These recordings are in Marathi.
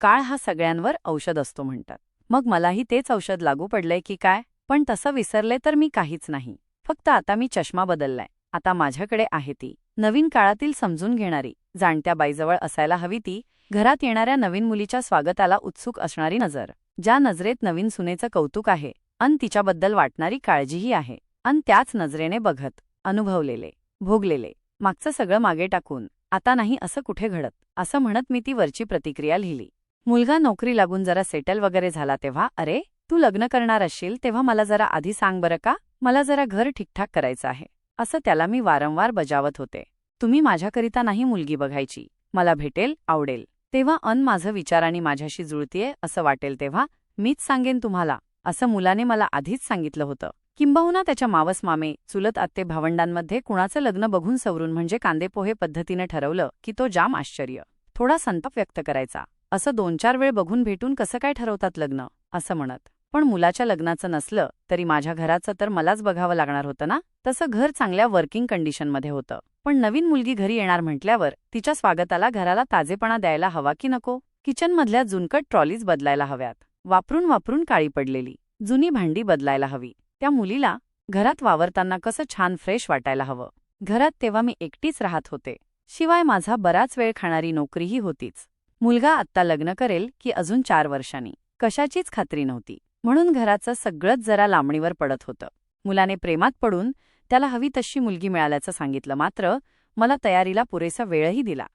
काळ हा सगळ्यांवर औषध असतो म्हणतात. मग मलाही तेच औषध लागू पडलंय की काय? पण तसं विसरले तर मी काहीच नाही. फक्त आता मी चष्मा बदललाय. आता माझ्याकडे आहे ती. नवीन काळातील समजून घेणारी. जाणत्या बाईजवळ असायला हवी ती. घरात येणाऱ्या नवीन मुलीच्या स्वागताला उत्सुक असणारी नजर. ज्या नजरेत नवीन सुनेचं कौतुक आहे अन तिच्याबद्दल वाटणारी काळजीही आहे अन त्याच नजरेने बघत अनुभवलेले भोगलेले मागचं सगळं मागे टाकून आता नाही असं कुठे घडत असं म्हणत मी ती वरची प्रतिक्रिया लिहिली. मुलगा नोकरी लागून जरा सेटल वगैरे झाला तेव्हा अरे तू लग्न करणार असशील तेव्हा मला जरा आधी सांग बरं का? मला जरा घर ठीकठाक करायचं आहे. असं त्याला मी वारंवार बजावत होते. तुम्ही माझ्याकरिता नाही मुलगी बघायची. मला भेटेल आवडेल. तेव्हा अन माझं विचाराने माझ्याशी जुळतीये असं वाटेल तेव्हा मीच सांगेन तुम्हाला. असं मुलाने मला आधीच सांगितलं होतं. किंबहुना त्याच्या मावस मामे चुलत आत्ते भावंडांमध्ये कुणाचं लग्न बघून सवरून म्हणजे कांदेपोहे पद्धतीने ठरवलं की तो जाम आश्चर्य. थोडा संताप व्यक्त करायचा. असं दोन चार वेळ बघून भेटून कसं काय ठरवतात लग्न? असं म्हणत. पण मुलाच्या लग्नाचं नसलं तरी माझ्या घराचं तर मलाच बघावं लागणार होतं ना? तसं घर चांगल्या वर्किंग कंडिशनमध्ये होतं. पण नवीन मुलगी घरी येणार म्हटल्यावर तिच्या स्वागताला घराला ताजेपणा द्यायला हवा की नको? किचनमधल्या जुनकट ट्रॉलीज बदलायला हव्यात. वापरून वापरून काळी पडलेली. जुनी भांडी बदलायला हवी. त्या मुलीला घरात वावरताना कसं छान फ्रेश वाटायला हवं? घरात तेव्हा मी एकटीच राहत होते. शिवाय माझा बराच वेळ खाणारी नोकरीही होतीच. मुलगा आत्ता लग्न करेल की अजून चार वर्षांनी. कशाचीच खात्री नव्हती. म्हणून घराचं सगळंच जरा लांबणीवर पडत होतं. मुलाने प्रेमात पडून त्याला हवी तशी मुलगी मिळाल्याचं सांगितलं मात्र मला तयारीला पुरेसा वेळही दिला.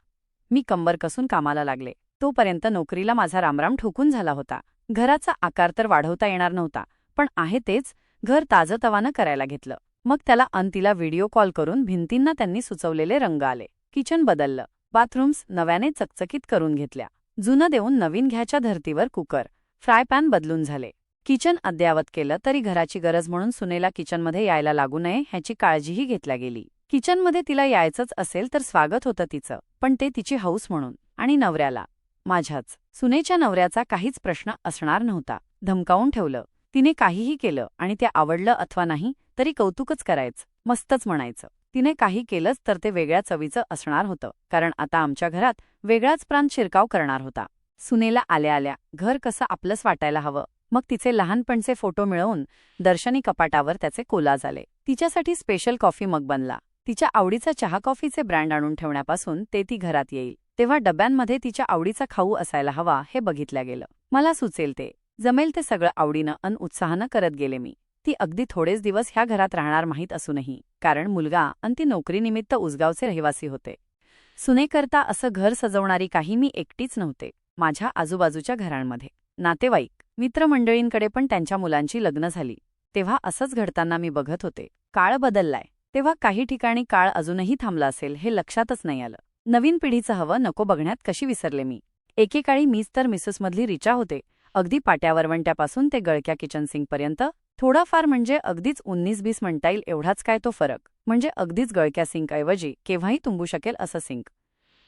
मी कंबर कसून कामाला लागले. तोपर्यंत नोकरीला माझा रामराम ठोकून झाला होता. घराचा आकार तर वाढवता येणार नव्हता पण आहे तेच घर ताजतवानं करायला घेतलं. मग त्याला अंतीला व्हिडिओ कॉल करून भिंतींना त्यांनी सुचवलेले रंग आले. किचन बदललं. बाथरूम्स नव्याने चकचकीत करून घेतल्या. जुनं देऊन नवीन घ्याच्या धर्तीवर कुकर फ्राय पॅन बदलून झाले. किचन अद्ययावत केलं तरी घराची गरज म्हणून सुनेला किचनमध्ये यायला लागू नये ह्याची काळजीही घेतल्या गेली. किचनमध्ये तिला यायचंच असेल तर स्वागत होतं तिचं पण ते तिची हौस म्हणून आणि नवऱ्याला. माझ्याच. सुनेच्या नवऱ्याचा काहीच प्रश्न असणार नव्हता. धमकावून ठेवलं. तिने काहीही केलं आणि ते आवडलं अथवा नाही तरी कौतुकच करायचं. मस्तच म्हणायचं. तिने काही केलंच तर ते वेगळ्या चवीचं असणार होतं कारण आता आमच्या घरात वेगळाच प्राण शिरकाव करणार होता. सुनेला आल्या आल्या घर कसं आपलंच वाटायला हवं. मग तिचे लहानपणचे फोटो मिळवून दर्शनी कपाटावर त्याचे कोला झाले तिच्यासाठी स्पेशल कॉफी मग बनला. तिच्या आवडीचा चहा कॉफीचे ब्रँड आणून ठेवण्यापासून ते ती घरात येईल. तेव्हा डब्यांमध्ये तिच्या आवडीचा खाऊ असायला हवा हे बघितल्या गेलं. मला सुचेल ते. जमेल ते सगळं आवडीनं अन उत्साहानं करत गेले मी. ती अगदी थोडेच दिवस ह्या घरात राहणार माहीत असूनही. कारण मुलगा आणि ती नोकरीनिमित्त उसगावचे रहिवासी होते. सुनेकरता असं घर सजवणारी काही मी एकटीच नव्हते माझ्या आजूबाजूच्या घरांमध्ये. नातेवाईक मित्रमंडळींकडे पण त्यांच्या मुलांची लग्न झाली. तेव्हा असंच घडताना मी बघत होते. काळ बदललाय. तेव्हा काही ठिकाणी काळ अजूनही थांबला असेल हे लक्षातच नाही आलं. नवीन पिढीचं हवं नको बघण्यात कशी विसरले मी? एकेकाळी मीच तर मिसेसमधली रिचा होते. अगदी पाट्यावरवंट्यापासून ते गळक्या किचन सिंगपर्यंत थोडाफार म्हणजे अगदीच उन्नीस बीस म्हणता येईल एवढाच काय तो फरक. म्हणजे अगदीच गळक्या सिंकऐवजी केव्हाही तुंबू शकेल असं सिंक.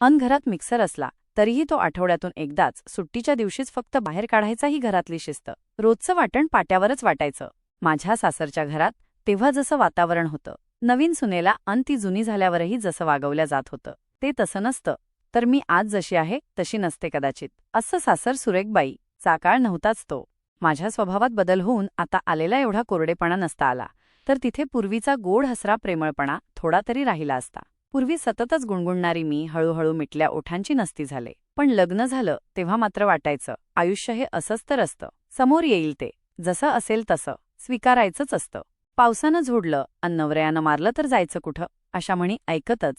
अन घरात मिक्सर असला तरीही तो आठवड्यातून एकदाच सुट्टीच्या दिवशीच फक्त बाहेर काढायचाही घरातली शिस्त. रोजचं वाटण पाट्यावरच वाटायचं. माझ्या सासरच्या घरात तेव्हा जसं वातावरण होतं नवीन सुनेला अन ती जुनी झाल्यावरही जसं वागवल्या जात होतं ते तसं नसतं. तर मी आज जशी आहे तशी नसते कदाचित असं सासर सुरेखबाई चाकाळ नव्हताच तो. माझ्या स्वभावात बदल होऊन आता आलेला एवढा कोरडेपणा नसता आला. तर तिथे पूर्वीचा गोड हसरा प्रेमळपणा थोडा तरी राहिला असता. पूर्वी सततच गुणगुणणारी मी हळूहळू मिटल्या ओठांची नसती झाले. पण लग्न झालं तेव्हा मात्र वाटायचं आयुष्य हे असंच तर असतं. समोर येईल ते. जसं असेल तसं. स्वीकारायचंच असतं. पावसानं झोडलं अन नवऱ्यानं मारलं तर जायचं कुठं? अशा म्हणी ऐकतच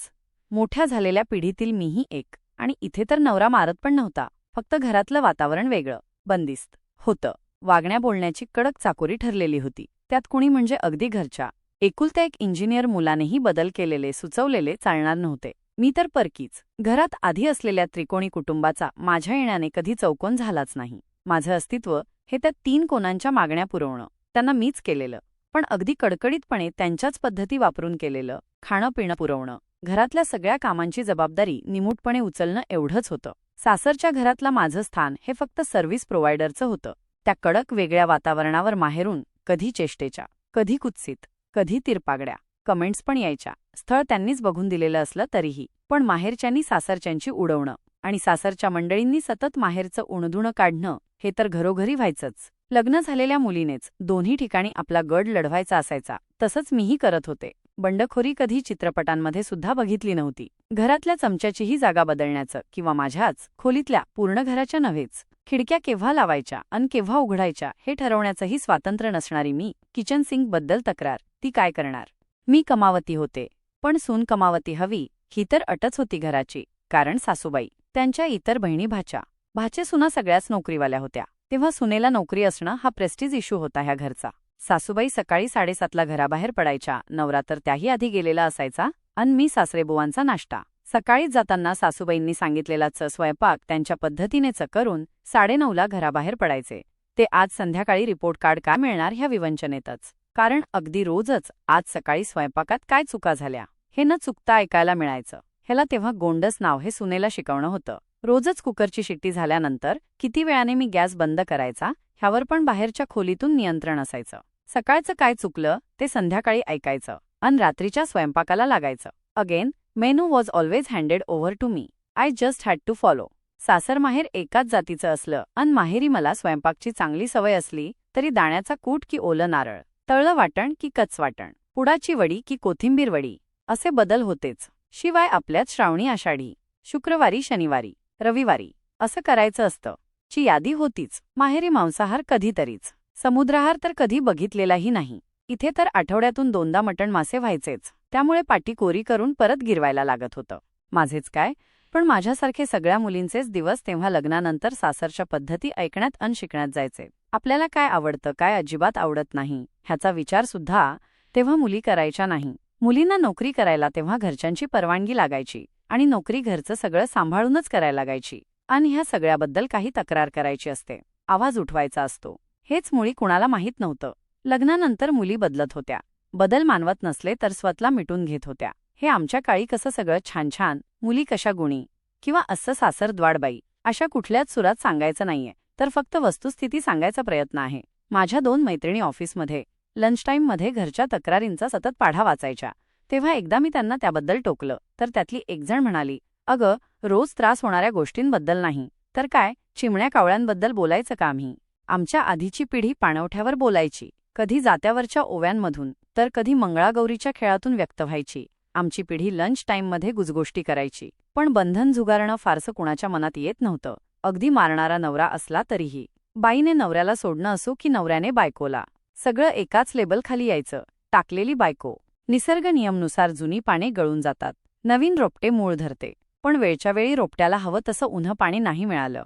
मोठ्या झालेल्या पिढीतील मीही एक. आणि इथे तर नवरा मारत पण नव्हता. फक्त घरातलं वातावरण वेगळं. बंदिस्त. होतं. वागण्या बोलण्याची कडक चाकोरी ठरलेली होती. त्यात कुणी म्हणजे अगदी घरच्या एकुलत्या एक इंजिनियर मुलानेही बदल केलेले सुचवलेले चालणार नव्हते. मी तर परकीच. घरात आधी असलेल्या त्रिकोणी कुटुंबाचा माझ्या येण्याने कधी चौकोन झालाच नाही. माझं अस्तित्व हे त्या तीन कोणांच्या मागण्या पुरवणं. त्यांना मीच केलेलं. पण अगदी कडकडीतपणे त्यांच्याच पद्धती वापरून केलेलं खाणं पिणं पुरवणं. घरातल्या सगळ्या कामांची जबाबदारी निमूटपणे उचलणं एवढंच होतं. सासरच्या घरातलं माझं स्थान हे फक्त सर्व्हिस प्रोव्हायडरचं होतं. त्या कडक वेगळ्या वातावरणावर माहेरून कधी चेष्टेच्या कधी कुत्सित कधी तिरपागड्या कमेंट्स पण यायच्या. स्थळ त्यांनीच बघून दिलेलं असलं तरीही पण माहेरच्यांनी सासरच्यांची उडवणं आणि सासरच्या मंडळींनी सतत माहेरचं उणधुणं काढणं हे तर घरोघरी व्हायचंच. लग्न झालेल्या मुलीनेच दोन्ही ठिकाणी आपला गड लढवायचा असायचा तसंच मीही करत होते. बंडखोरी कधी चित्रपटांमध्ये सुद्धा बघितली नव्हती. घरातल्या चमच्याचीही जागा बदलण्याचं किंवा माझ्याच खोलीतल्या पूर्ण घराच्या नव्हेच. खिडक्या केव्हा लावायच्या अन केव्हा उघडायच्या हे ठरवण्याचंही स्वातंत्र्य नसणारी मी किचन सिंकबद्दल तक्रार. ती काय करणार? मी कमावती होते. पण सून कमावती हवी ही तर अटच होती घराची. कारण सासूबाई त्यांच्या इतर बहिणी भाच्या भाचे सुना सगळ्याच नोकरीवाल्या होत्या. तेव्हा सुनेला नोकरी असणं हा प्रेस्टीज इश्यू होता ह्या घरचा. सासूबाई सकाळी साडेसातला घराबाहेर पडायच्या. नवरा तर त्याही आधी गेलेला असायचा. अन मी सासरेबुवांचा नाश्ता. सकाळीच जाताना सासूबाईंनी सांगितलेला च स्वयंपाक त्यांच्या पद्धतीने च करून साडेनऊला घराबाहेर पडायचे. ते आज संध्याकाळी रिपोर्ट कार्ड काय मिळणार ह्या विवंचनेतच. कारण अगदी रोजच आज सकाळी स्वयंपाकात काय चुका झाल्या हे न चुकता ऐकायला मिळायचं. ह्याला तेव्हा गोंडस नाव हे सुनेला शिकवणं होतं. रोजच कुकरची शिट्टी झाल्यानंतर किती वेळाने मी गॅस बंद करायचा ह्यावर पण बाहेरच्या खोलीतून नियंत्रण असायचं. सकाळचं काय चुकलं ते संध्याकाळी ऐकायचं. अन रात्रीच्या स्वयंपाकाला लागायचं. Again menu was always handed over to me I just had to follow सासर माहेर एकाच जातीचं असलं अन माहेरी मला स्वयंपाकची चांगली सवय असली तरी दाण्याचा कूट की ओलं नारळ तळलं वाटण की कच वाटण पुडाची वडी की कोथिंबीर वडी असे बदल होतेच. शिवाय आपल्यात श्रावणी आषाढी शुक्रवारी शनिवारी रविवारी असं करायचं असतं. ची यादी होतीच. माहेरी मांसाहार कधीतरीच. समुद्राहार तर कधी बघितलेलाही नाही. इथे तर आठवड्यातून दोनदा मटण मासे व्हायचेच. त्यामुळे पाटी कोरी करून परत गिरवायला लागत होतं. माझेच काय? पण माझ्यासारखे सगळ्या मुलींचेच दिवस तेव्हा लग्नानंतर सासरच्या पद्धती ऐकण्यात अन शिकण्यात जायचे. आपल्याला काय आवडतं काय अजिबात आवडत नाही ह्याचा विचार सुद्धा तेव्हा मुली करायच्या नाही. मुलींना नोकरी करायला तेव्हा घरच्यांची परवानगी लागायची आणि नोकरी घरचं सगळं सांभाळूनच करायला लागायची. आणि ह्या सगळ्याबद्दल काही तक्रार करायची असते. आवाज उठवायचा असतो. हेच मुळी कुणाला माहीत नव्हतं. लग्नानंतर मुली बदलत होत्या. बदल मानवत नसले तर स्वतला मिटून घेत होत्या. हे आमच्या काळी कसं सगळं छान छान मुली कशा गुणी किंवा असं सासर द्वाडबाई अशा कुठल्याच सुरात सांगायचं नाहीये तर फक्त वस्तुस्थिती सांगायचा प्रयत्न आहे. माझ्या दोन मैत्रिणी ऑफिसमध्ये लंच टाईममध्ये घरच्या तक्रारींचा सतत पाढा वाचायच्या. तेव्हा एकदा मी त्यांना त्याबद्दल टोकलं तर त्यातली एकजण म्हणाली अगं रोज त्रास होणाऱ्या गोष्टींबद्दल नाही तर काय चिमण्या कावळ्यांबद्दल बोलायचं का आम्ही? आमच्या आधीची पिढी पाणवठ्यावर बोलायची कधी जात्यावरच्या ओव्यांमधून तर कधी मंगळागौरीच्या खेळातून व्यक्त व्हायची. आमची पिढी लंच टाईममध्ये गुजगोष्टी करायची. पण बंधन झुगारणं फारसं कुणाच्या मनात येत नव्हतं. अगदी मारणारा नवरा असला तरीही. बाईने नवऱ्याला सोडणं असो की नवऱ्याने बायकोला. सगळं एकाच लेबलखाली यायचं. टाकलेली बायको. निसर्ग नियमनुसार जुनी पाने गळून जातात. नवीन रोपटे मूळ धरते. पण वेळच्या वेळी रोपट्याला हवं तसं उन्ह पाणी नाही मिळालं.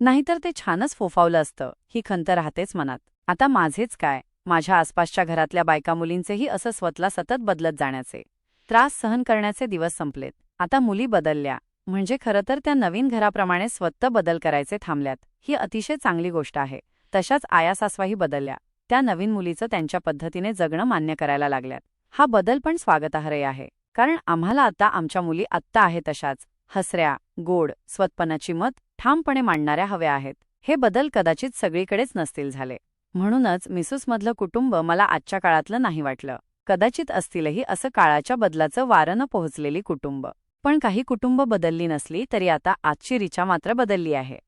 नाहीतर ते छानच फोफावलं असतं. ही खंत राहतेच मनात. आता माझेच काय? माझ्या आसपासच्या घरातल्या बायका मुलींचेही असं स्वतला सतत बदलत जाण्याचे. त्रास सहन करण्याचे दिवस संपलेत. आता मुली बदलल्या. म्हणजे खरं तर त्या नवीन घराप्रमाणे स्वतः बदल करायचे थांबल्यात. ही अतिशय चांगली गोष्ट आहे. तशाच आयासासवाही बदलल्या. त्या नवीन मुलीचं त्यांच्या पद्धतीने जगणं मान्य करायला लागल्यात. हा बदल पण स्वागतार्ह आहे. कारण आम्हाला आता आमच्या मुली आत्ता आहेत तशाच. हसऱ्या गोड स्वतपणाची मत ठामपणे मांडणाऱ्या हव्या आहेत. हे बदल कदाचित सगळीकडेच नसतील झाले. म्हणूनच मिसूसमधलं कुटुंब मला आजच्या काळातलं नाही वाटलं. कदाचित असतीलही असं काळाच्या बदलाचं वारं पोहोचलेली कुटुंब. पण काही कुटुंब बदलली नसली तरी आता आजची रिचा मात्र बदलली आहे.